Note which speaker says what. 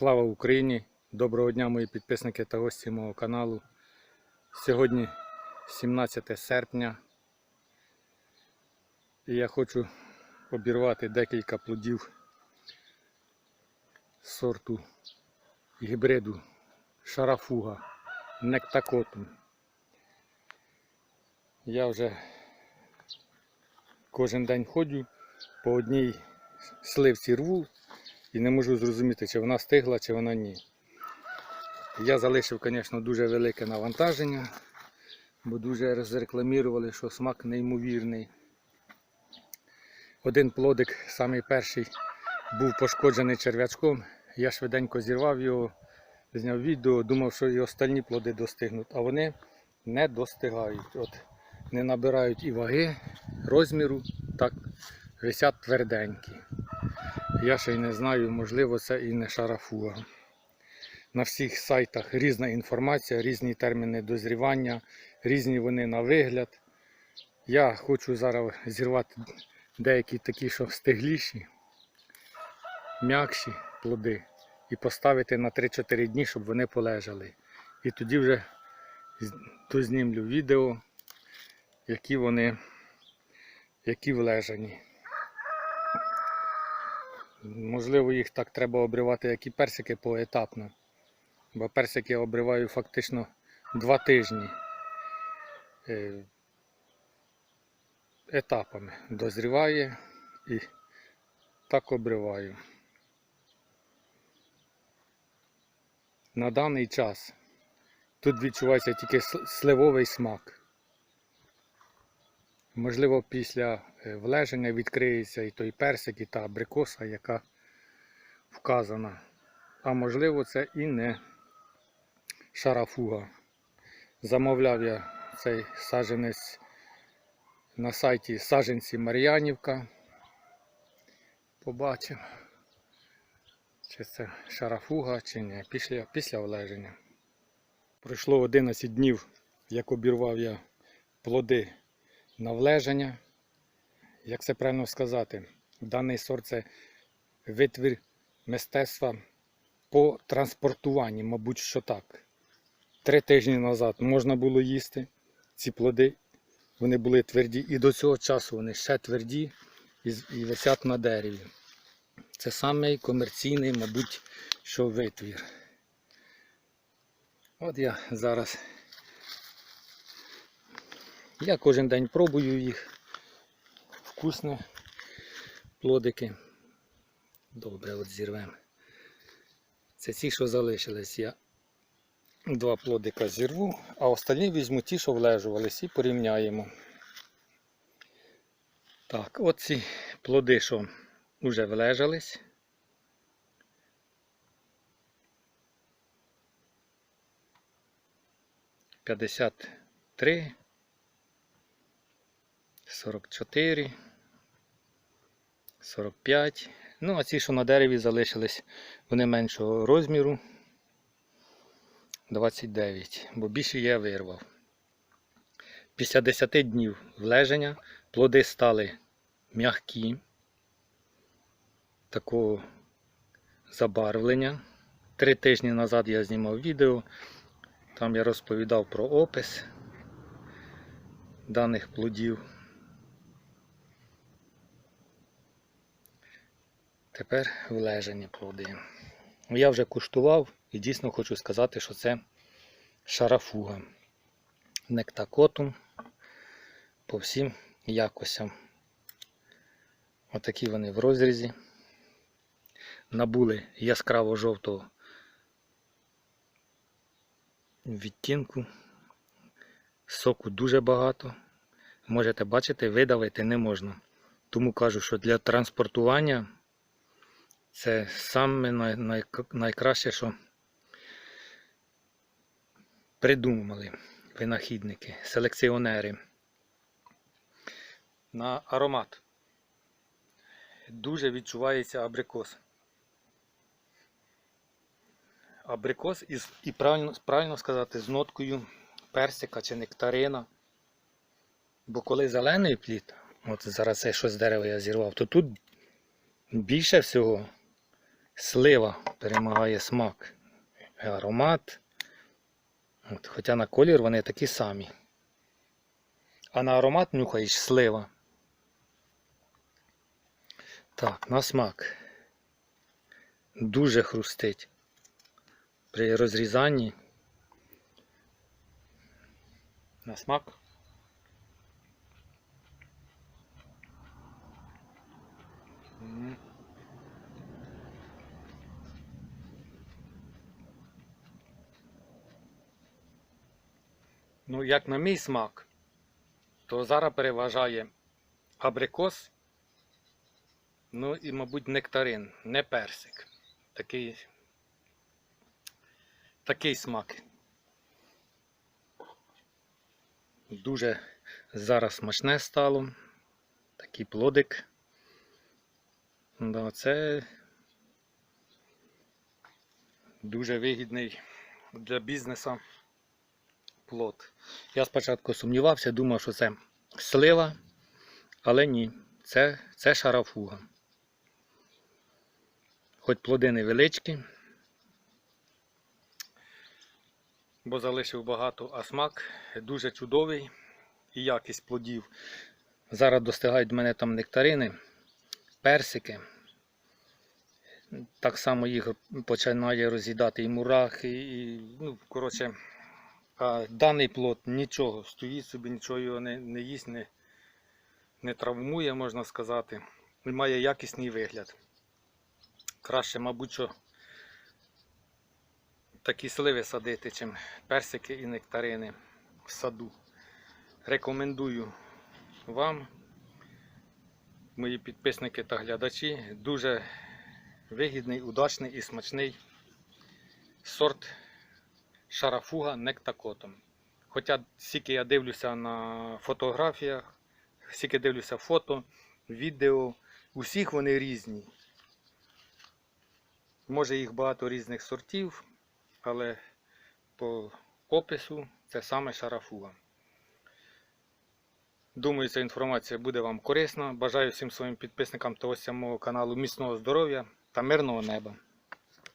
Speaker 1: Слава Україні! Доброго дня, мої підписники та гості мого каналу. Сьогодні 17 серпня. І я хочу обірвати декілька плодів сорту гібриду шарафуга нектакотум. Я вже кожен день ходжу по одній сливці рву і не можу зрозуміти, чи вона стигла, чи вона ні. Я залишив, звісно, дуже велике навантаження, бо дуже розрекламірували, що смак неймовірний. Один плодик, самий перший, був пошкоджений черв'ячком. Я швиденько зірвав його, зняв відео, думав, що і остальні плоди достигнуть, а вони не достигають. От не набирають і ваги, розміру, так висять тверденькі. Я ще й не знаю, можливо, це і не шарафуга. На всіх сайтах різна інформація, різні терміни дозрівання, різні вони на вигляд. Я хочу зараз зірвати деякі такі, що стигліші, м'якші плоди і поставити на 3-4 дні, щоб вони полежали. І тоді вже дознімлю відео, які вони, які влежані. Можливо, їх так треба обривати, як і персики поетапно. Бо персики я обриваю фактично два тижні е, етапами. Дозріває і так обриваю. На даний час тут відчувається тільки сливовий смак. Можливо, після е, влеження відкриється і той персик, і та абрикоса, яка вказана. А можливо, це і не шарафуга. Замовляв я цей саджанець на сайті Саджанці Мар'янівка. Побачив, чи це шарафуга, чи ні, після, після влеження. Пройшло 11 днів, як обірвав я плоди на влеження. Як це правильно сказати, даний сорт це витвір мистецтва по транспортуванні, мабуть, що так. Три тижні назад можна було їсти ці плоди. Вони були тверді і до цього часу вони ще тверді і висять на дереві. Це самий комерційний, мабуть, що витвір. От я зараз. Я кожен день пробую їх. Вкусні плодики. Добре, от зірвемо. Це ті, що залишились. Я два плодика зірву, а останні візьму ті, що влежувались, і порівняємо. Так, оці плоди, що вже влежались. П'ятдесят три, сорок чотири, сорок п'ять. Ну, а ці, що на дереві залишились, вони меншого розміру. 29, бо більше я вирвав. Після 10 днів влеження плоди стали м'які, такого забарвлення. Три тижні назад я знімав відео, там я розповідав про опис даних плодів. Тепер влежені плоди. Я вже куштував і дійсно хочу сказати, що це шарафуга. Нектакотум по всім якостям. Отакі вони в розрізі. Набули яскраво жовтого відтінку. Соку дуже багато. Можете бачити, видавити не можна. Тому кажу, що для транспортування це саме най- най- найкраще, що придумали винахідники, селекціонери. На аромат. Дуже відчувається абрикос. Абрикос із, і правильно, правильно сказати, з ноткою персика чи нектарина. Бо коли зелений плід, от зараз це щось з дерева я зірвав, то тут більше всього слива перемагає смак. і Аромат. От, хоча на колір вони такі самі. А на аромат нюхаєш слива. Так, на смак. Дуже хрустить. При розрізанні. На смак. Ну, як на мій смак, то зараз переважає абрикос, ну і, мабуть, нектарин, не персик. Такий, такий смак. Дуже зараз смачне стало. Такий плодик. Да, це дуже вигідний для бізнесу плод. Я спочатку сумнівався, думав, що це слива, але ні, це, це шарафуга. Хоч плоди невеличкі, бо залишив багато, а смак дуже чудовий і якість плодів. Зараз достигають мене там нектарини, персики. Так само їх починає роз'їдати і мурах, і, і ну, коротше, а даний плод нічого, стоїть собі, нічого його не, не їсть, не, не травмує, можна сказати, і має якісний вигляд. Краще, мабуть, що такі сливи садити, чим персики і нектарини в саду. Рекомендую вам, мої підписники та глядачі, дуже вигідний, удачний і смачний сорт шарафуга нектакотом. Хоча стільки я дивлюся на фотографіях, стільки дивлюся фото, відео, усіх вони різні. Може їх багато різних сортів, але по опису це саме шарафуга. Думаю, ця інформація буде вам корисна. Бажаю всім своїм підписникам та гостям мого каналу міцного здоров'я та мирного неба.